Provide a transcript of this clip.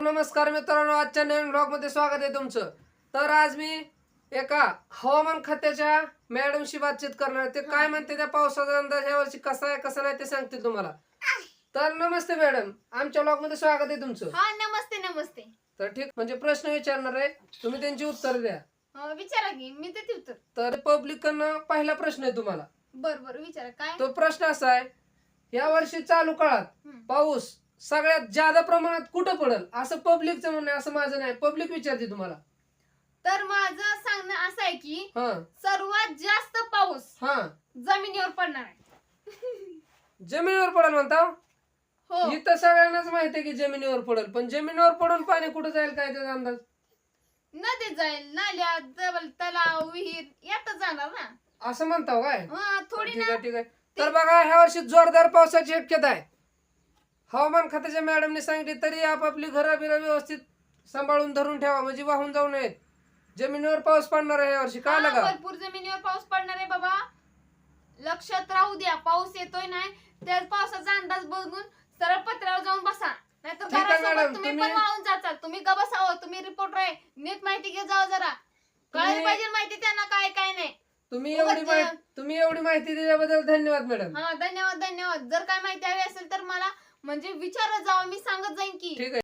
नमस्कार मित्रांनो आजच्या नवीन ब्लॉगमध्ये स्वागत आहे तुमचं. तर आज मी एका हवामान खात्याच्या मॅडमशी बातचीत करणार. ते काय म्हणते त्या पावसाचा अंदाज या वर्षी कसा आहे कसा नाही ते सांगते तुम्हाला. तर नमस्ते मॅडम आमच्या ब्लॉगमध्ये स्वागत आहे तुमचं. हा नमस्ते नमस्ते. तर ठीक म्हणजे प्रश्न विचारणार आहे. तुम्ही त्यांची उत्तर द्या. अं, विचारा की मी ते उत्तर. तर पब्लिक कडनं पहिला प्रश्न आहे तुम्हाला. बर बर विचारा. काय? तो प्रश्न असा आहे या वर्षी चालू काळात. पाऊस सगळ्यात जादा प्रमाणात कुठं पडेल? असं पब्लिकचं म्हणणं आहे, असं माझं नाही. पब्लिक विचारते तुम्हाला. तर माझं सांगणं असं आहे की हा. सर्वात जास्त पाऊस हा. जमिनीवर पडणार आहे. जमिनीवर पडेल म्हणता? हो. इथं सगळ्यांनाच माहिती आहे की जमिनीवर पडेल. पण जमिनीवर पडून पाणी कुठं जाईल काय त्याचा अंदाज? नदी जाईल नाल्या जवळ तलाव विहीर यातच जाणार ना. असं म्हणता काय हा थोडी ठीक ना. आहे ठीक आहे. तर बघा ह्या वर्षी जोरदार पावसाची शक्यता आहे. हवामान खात्याच्या मॅडमने सांगितले तरी आपापली घरं बिरं व्यवस्थित सांभाळून धरून ठेवा म्हणजे वाहून जाऊ नयेत. जमिनीवर पाऊस पडणार आहे या वर्षी काय हा, लगा भरपूर जमिनीवर पाऊस पडणार आहे बाबा. लक्षात राहू द्या पाऊस येतोय नाही त्या पावसाचा अंदाज बघून सरळ पत्र्यावर जाऊन बसा. नाहीतर ठीक आहे, घरासोबत मॅडम, तुम्ही पण तुम्ही- वाहून जाचाल. तुम्ही ग बसावं तुम्ही रिपोर्टर आहे. नीट माहिती घे जावं जरा. कळायला तुम्ही- पाहिजे माहिती त्यांना काय काय नाही. तुम्ही उगाच एवढी माहिती तुम्ही एवढी माहिती दिल्याबद्दल धन्यवाद मॅडम. हा धन्यवाद धन्यवाद. जर काय माहिती हवी असेल तर मला म्हणजे विचारत जावं मी सांगत जाईन की. ठीक आहे.